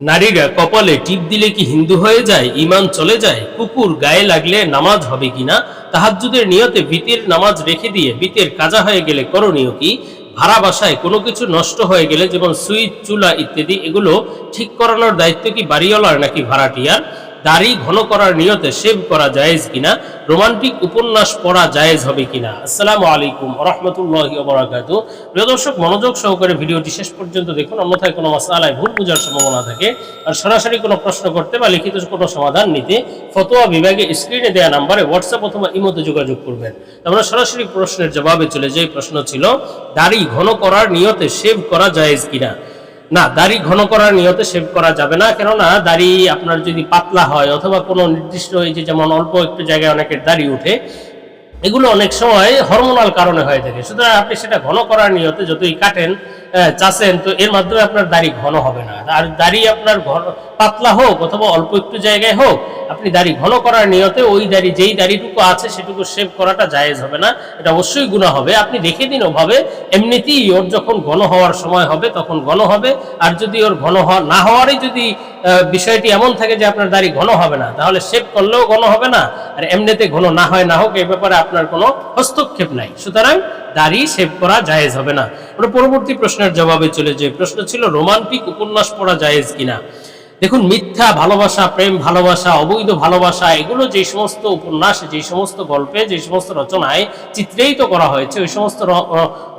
নারীরা কপালে টিপ দিলে কি হিন্দু হয়ে যায় ইমান চলে যায়? কুকুর গায়ে লাগলে নামাজ হবে কিনা তাহাজুদের নিয়তে বিতের নামাজ রেখে দিয়ে বিতের কাজা হয়ে গেলে করণীয় কি? ভাড়া বাসায় কোনো কিছু নষ্ট হয়ে গেলে যেমন সুইচ, চুলা ইত্যাদি, এগুলো ঠিক করানোর দায়িত্ব কি বাড়িওয়ালার নাকি ভাড়াটিয়ার? দাড়ি ঘন করার নিয়তে সেভ করা জায়েজ কিনা? রোমান্টিক উপন্যাস পড়া জায়েজ হবে কিনা? আসসালামু আলাইকুম রহমতুল্লাহ বরাকাত প্রিয় দর্শক, মনোযোগ সহকারে ভিডিওটি শেষ পর্যন্ত দেখুন। অন্যথায় কোনো মাসালায় ভুল বোঝার সম্ভাবনা থাকে। আর সরাসরি কোনো প্রশ্ন করতে বা লিখিত কোনো সমাধান নিতে ফতোয়া বিভাগে স্ক্রিনে দেওয়া নাম্বারে হোয়াটসঅ্যাপ অথবা ইমোতে যোগাযোগ করবেন। আমরা সরাসরি প্রশ্নের জবাবে চলে যাই। প্রশ্ন ছিল, দাড়ি ঘন করার নিয়তে সেভ করা জায়েজ কিনা? না, দাড়ি ঘন করার নিয়তে শেভ করা যাবে না, কেননা দাড়ি আপনার যদি পাতলা হয় অথবা কোনো নির্দিষ্ট এই যে যেমন অল্প একটু জায়গায় অনেকের দাড়ি উঠে, এগুলো অনেক সময় হরমোনাল কারণে হয়ে থাকে। সুতরাং আপনি সেটা ঘন করার নিয়তে যতই কাটেন আহ, চাষেন তো এর মাধ্যমে আপনার দাড়ি ঘন হবে না। আর দাড়ি আপনার পাতলা হোক অথবা অল্প একটু জায়গায় হোক আপনি দাড়ি ঘন করার নিয়তে ওই দাড়ি যেই দাড়িটুকু আছে সেটুকু শেভ করাটা জায়েজ হবে না। এটা অবশ্যই গুণা হবে। আপনি রেখে দিন ওভাবে এমনিতেই ওর যখন ঘন হওয়ার সময় হবে তখন ঘন হবে। আর যদি ওর ঘন না হওয়ারই যদি বিষয়টি এমন থাকে যে আপনার দাড়ি ঘন হবে না তাহলে শেভ করলেও ঘন হবে না। আর এমনিতে ঘন না হয় না হোক এই ব্যাপারে আপনার কোনো হস্তক্ষেপ নাই। সুতরাং দাড়ি শেভ করা জায়েজ হবে না। আমরা পরবর্তী প্রশ্নের জবাবে চলে যে প্রশ্ন ছিল, রোমান্টিক উপন্যাস পড়া জায়েজ কিনা? দেখুন, মিথ্যা ভালোবাসা, প্রেম ভালোবাসা, অবৈধ ভালোবাসা, এগুলো যে সমস্ত উপন্যাস, যে সমস্ত গল্পে, যে সমস্ত রচনায় চিত্রায়িত করা হয়েছে, ওই সমস্ত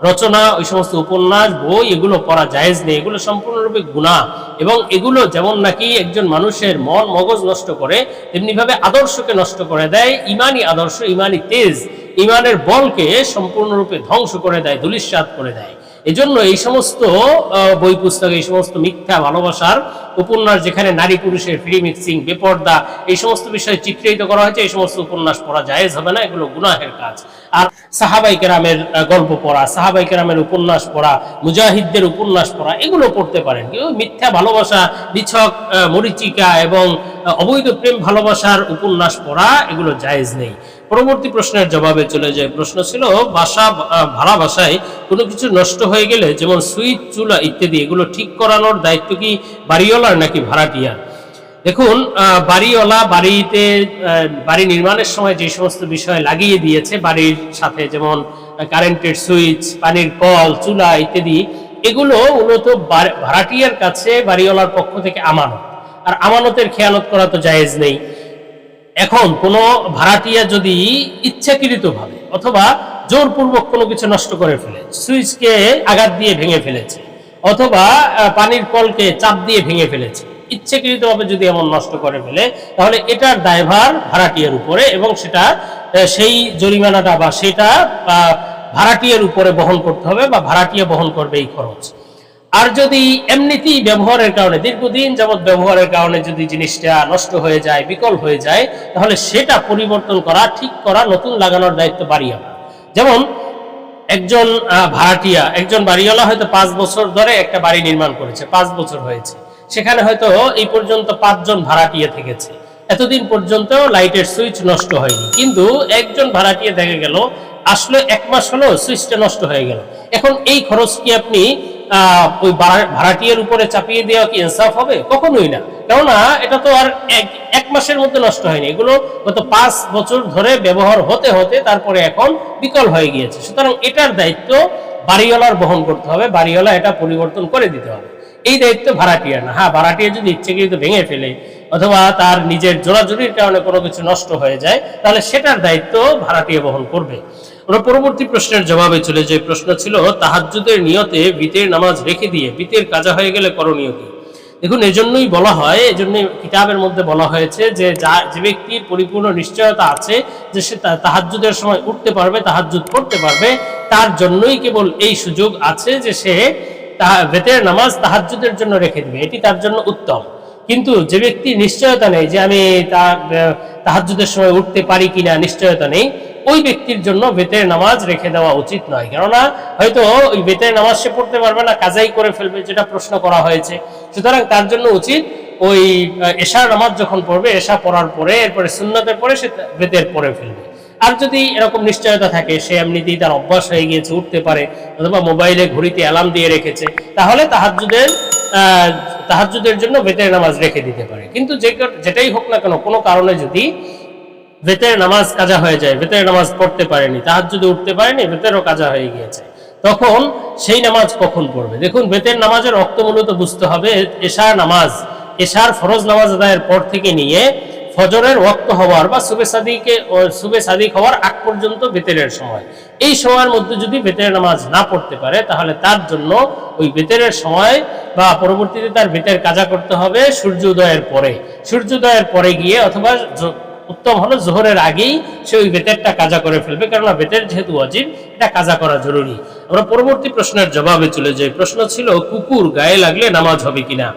রচনা, ওই সমস্ত উপন্যাস, বই, এগুলো পড়া জায়েজ নেই। এগুলো সম্পূর্ণরূপে গুণা। এবং এগুলো যেমন নাকি একজন মানুষের মন মগজ নষ্ট করে, তেমনিভাবে আদর্শকে নষ্ট করে দেয়। ইমানি আদর্শ, ইমানি তেজ ইমানের বলকে সম্পূর্ণরূপে ধ্বংস করে দেয় ধুলিস্বাদ করে দেয়। এজন্য এই সমস্ত বই পুস্তক, এই সমস্ত মিথ্যা ভালোবাসার উপন্যাস, যেখানে নারী পুরুষের ফ্রি মিক্সিং বেপর্দা, এই সমস্ত বিষয়ে চিত্রিত করা হয়েছে, এই সমস্ত উপন্যাস পড়া জায়েজ হবে না, এগুলো গুনাহের কাজ। আর সাহাবাই কেরামের গল্প পড়া, সাহাবাই কেরামের উপন্যাস পড়া, মুজাহিদদের উপন্যাস পড়া, এগুলো পড়তে পারেন। কিন্তু মিথ্যা ভালোবাসা, নিছক মরিচিকা এবং অবৈধ প্রেম ভালোবাসার উপন্যাস পড়া, এগুলো জায়েজ নেই। পরবর্তী প্রশ্নের জবাবে চলে যায় প্রশ্ন ছিল বাসা ভাড়া বাসায় কোনো কিছু নষ্ট হয়ে গেলে যেমন সুইচ, চুলা ইত্যাদি, এগুলো ঠিক করানোর দায়িত্ব কি বাড়িওয়ালার নাকি ভাড়াটিয়ার? দেখুন বাড়িওয়ালা বাড়িতে বাড়ি নির্মাণের সময় যে সমস্ত বিষয় লাগিয়ে দিয়েছে, বাড়ির সাথে যেমন কারেন্টের সুইচ, পানির কল, চুলা ইত্যাদি, এগুলো মূলত ভাড়াটিয়ার কাছে বাড়িওয়ালার পক্ষ থেকে আমানত। আর আমানতের খেয়ালত করা তো জায়েজ নেই। এখন কোনো ভাড়াটিয়া যদি ইচ্ছাকৃতভাবে অথবা জোরপূর্বক কোনো কিছু নষ্ট করে ফেলে, সুইচকে আঘাত দিয়ে ভেঙে ফেলেছে, অথবা পানির কলকে চাপ দিয়ে ভেঙে ফেলেছে ইচ্ছাকৃতভাবে যদি এমন নষ্ট করে ফেলে, তাহলে এটার দায়ভার ভাড়াটিয়ার উপরে এবং সেটা সেই জরিমানাটা বা সেটা ভাড়াটিয়ার উপরে বহন করতে হবে বা ভাড়াটিয়া বহন করবে এই খরচ। আর যদি এমনিতেই ব্যবহারের কারণে, দীর্ঘদিন যাবৎ ব্যবহারের কারণে যদি জিনিসটা নষ্ট হয়ে যায়, বিকল হয়ে যায়, তাহলে সেটা পরিবর্তন করা, ঠিক করা, নতুন লাগানোর দায়িত্ব বাড়িয়ে যেমন একজন ভাড়াটিয়া, একজন বাড়িওয়ালা হয়তো পাঁচ বছর ধরে একটা বাড়ি নির্মাণ করেছে, পাঁচ বছর হয়েছে। সেখানে হয়তো এই পর্যন্ত পাঁচজন ভাড়াটিয়া থেকেছে। এতদিন পর্যন্ত লাইটের সুইচ নষ্ট হয়নি। কিন্তু একজন ভাড়াটিয়া দেখা গেল, আসলে এক মাস হলো সুইচটা নষ্ট হয়ে গেল। এখন এই খরচ কি আপনি ওই ভাড়া- ভাড়াটিয়ার উপরে চাপিয়ে দেওয়া কি ইনসাফ হবে? কখনোই না। কেননা এটা তো আর এক এক মাসের মধ্যে নষ্ট হয়নি। এগুলো গত পাঁচ বছর ধরে ব্যবহার হতে হতে তারপরে এখন বিকল হয়ে গিয়েছে। সুতরাং এটার দায়িত্ব বাড়িওয়ালার বহন করতে হবে। বাড়িওয়ালা এটা পরিবর্তন করে দিতে হবে। এই দায়িত্ব ভাড়াটিয়ার না। হ্যাঁ ভাড়াটিয়া যদি ইচ্ছেকৃত ভেঙে ফেলে অথবা তার নিজের জোরাজুরির কারণে কোনো কিছু নষ্ট হয়ে যায়, তাহলে সেটার দায়িত্ব ভাড়াটিয়া বহন করবে। পরবর্তী প্রশ্নের জবাবে চলে যে প্রশ্ন ছিল, তাহাজ্জুদের নিয়তে বিতের নামাজ রেখে দিয়ে বিতের কাজা হয়ে গেলে করণীয় কি? দেখুন, এজন্যই বলা হয় এজন্য কিতাবের মধ্যে বলা হয়েছে যে যা, যে ব্যক্তির পরিপূর্ণ নিশ্চয়তা আছে, যে সে তা- তাহাজ্জুদের সময় উঠতে পারবে, তাহাজ্জুদ পড়তে পারবে, তার জন্যই কেবল এই সুযোগ আছে যে সে বেতের নামাজ তাহাজ্জুদের জন্য রেখে দিবে। এটি তার জন্য উত্তম। কিন্তু যে ব্যক্তি নিশ্চয়তা নেই যে আমি তা- তাহাজ্জুদের সময় উঠতে পারি কিনা, নিশ্চয়তা নেই, ওই ব্যক্তির জন্য বেতের নামাজ রেখে দেওয়া উচিত নয়। কেননা হয়তো ওই বেতের নামাজ সে পড়তে পারবে না, কাজাই করে ফেলবে যেটা প্রশ্ন করা হয়েছে। সুতরাং তার জন্য উচিত ওই এশার নামাজ যখন পড়বে, এশা পড়ার পরে, এরপরে সুন্নতের পরে সে বেতের পরে ফেলবে। আর যদি এরকম নিশ্চয়তা থাকে সে এমনিতেই তার অভ্যাস হয়ে গিয়েছে উঠতে পারে অথবা মোবাইলে ঘড়িতে অ্যালার্ম দিয়ে রেখেছে তাহলে তাহাজ্জুদের আহ, তাহাজ্জুদের জন্য বেতের নামাজ রেখে দিতে পারে। কিন্তু যে যেটাই হোক না কেন কোনো কারণে যদি বেতের নামাজ কাজা হয়ে যায় বেতের নামাজ পড়তে পারেনি তাহাজ্জুদে উঠতে পারেনি বেতেরও কাজা হয়ে গিয়েছে তখন সেই নামাজ কখন পড়বে? দেখুন বেতের নামাজের অর্থ মূলত বুঝতে হবে এশার নামাজ এশার ফরজ নামাজ আদায়ের পর থেকে নিয়ে ফজরের ওয়াক্ত হওয়ার বা সুবে সাদিকে সুবে সাদিক হওয়ার আগ পর্যন্ত বেতেরের সময়। এই সময়ের মধ্যে যদি বেতের নামাজ না পড়তে পারে, তাহলে তার জন্য ওই বেতেরের সময় বা পরবর্তীতে তার বেতের কাজা করতে হবে সূর্য উদয়ের পরে। সূর্যোদয়ের পরে গিয়ে অথবা উত্তম হলো জোহরের আগেই সে ওই বেতেরটা কাজা করে ফেলবে, কেননা বেতের যেহেতু অজিব, এটা কাজা করা জরুরি। আমরা পরবর্তী প্রশ্নের জবাবে চলে যাই। প্রশ্ন ছিল, কুকুর গায়ে লাগলে নামাজ হবে কিনা?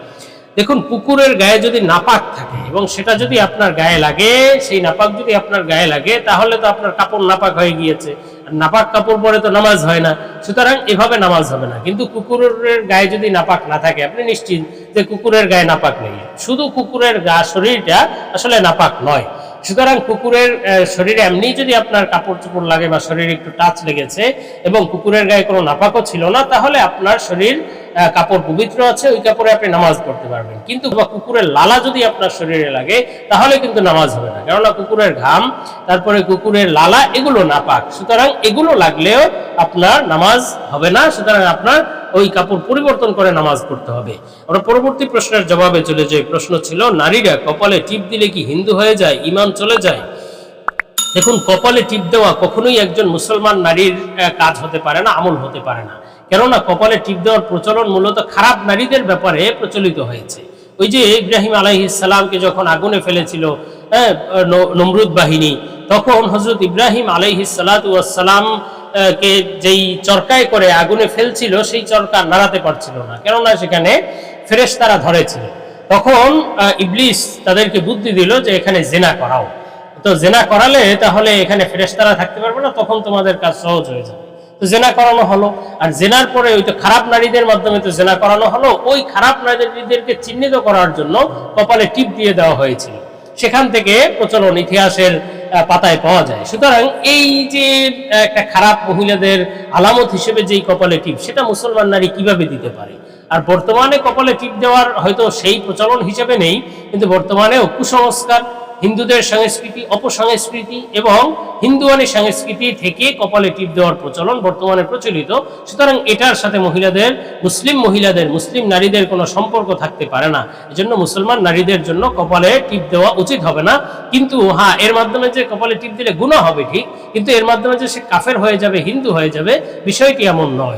দেখুন, কুকুরের গায়ে যদি নাপাক থাকে এবং সেটা যদি আপনার গায়ে লাগে, সেই নাপাক যদি আপনার গায়ে লাগে, তাহলে তো আপনার কাপড় নাপাক হয়ে গিয়েছে। আর নাপাক কাপড় পরে তো নামাজ হয় না। সুতরাং এভাবে নামাজ হবে না। কিন্তু কুকুরের গায়ে যদি নাপাক না থাকে, আপনি নিশ্চিত যে কুকুরের গায়ে নাপাক নেই। শুধু কুকুরের গা, শরীরটা আসলে নাপাক নয়। সুতরাং কুকুরের শরীরে এমনি যদি আপনার কাপড় চোপড় লাগে বা শরীরে একটু টাচ লেগেছে এবং কুকুরের গায়ে কোনো নাপাকও ছিল না, তাহলে আপনার শরীর কাপড় পবিত্র আছে, ওই কাপড়ে আপনি নামাজ পড়তে পারবেন। কিন্তু বা কুকুরের লালা যদি আপনার শরীরে লাগে, তাহলে কিন্তু নামাজ হবে না। কেননা কুকুরের ঘাম, তারপরে কুকুরের লালা, এগুলো নাপাক। সুতরাং এগুলো লাগলেও আপনার নামাজ হবে না, সুতরাং আপনার ওই কাপড় পরিবর্তন করে নামাজ পড়তে হবে। আমরা পরবর্তী প্রশ্নের জবাবে চলে যাই। প্রশ্ন ছিল, নারীরা কপালে টিপ দিলে কি হিন্দু হয়ে যায় ইমান চলে যায়? দেখুন, কপালে টিপ দেওয়া কখনোই একজন মুসলমান নারীর কাজ হতে পারে না, আমল হতে পারে না। কেননা কপালে টিপ দেওয়ার প্রচলন মূলত খারাপ নারীদের ব্যাপারে প্রচলিত হয়েছে। ওই যে ইব্রাহিম আলাইহিসালামকে যখন আগুনে ফেলেছিল হ্যাঁ, নমরুদ বাহিনী তখন হজরত ইব্রাহিম আলাইহিসালাম কে যেই চরকায় করে আগুনে ফেলছিল সেই চরকা নাড়াতে পারছিল না। কেননা সেখানে ফেরেশতারা ধরেছিল। তখন ইবলিস তাদেরকে বুদ্ধি দিল যে এখানে জেনা করাও। তো জেনা করালে তাহলে এখানে ফেরেশতারা থাকতে পারবে না তখন তোমাদের কাজ সহজ হয়ে যাবে। তো জেনা করানো হলো। আর জেনার পরে ওই তো খারাপ নারীদের মাধ্যমে তো জেনা করানো হলো। ওই খারাপ নারীদেরকে চিহ্নিত করার জন্য কপালে টিপ দিয়ে দেওয়া হয়েছিল। সেখান থেকে প্রচলন ইতিহাসের পাতায় পাওয়া যায়। সুতরাং এই যে একটা খারাপ মহিলাদের আলামত হিসেবে যেই কপালে টিপ, সেটা মুসলমান নারী কীভাবে দিতে পারে? আর বর্তমানে কপালে টিপ দেওয়ার হয়তো সেই প্রচলন হিসেবে নেই, কিন্তু বর্তমানেও কুসংস্কার হিন্দুদের সংস্কৃতি, অপসংস্কৃতি এবং হিন্দুয়ানি সংস্কৃতি থেকে কপালে টিপ দেওয়ার প্রচলন বর্তমানে প্রচলিত। সুতরাং এটার সাথে মহিলাদের, মুসলিম মহিলাদের, মুসলিম নারীদের কোনো সম্পর্ক থাকতে পারে না। এজন্য মুসলমান নারীদের জন্য কপালে টিপ দেওয়া উচিত হবে না। কিন্তু হ্যাঁ এর মাধ্যমে যে কপালে টিপ দিলে গুণা হবে ঠিক, কিন্তু এর মাধ্যমে যে সে কাফের হয়ে যাবে, হিন্দু হয়ে যাবে, বিষয়টি এমন নয়।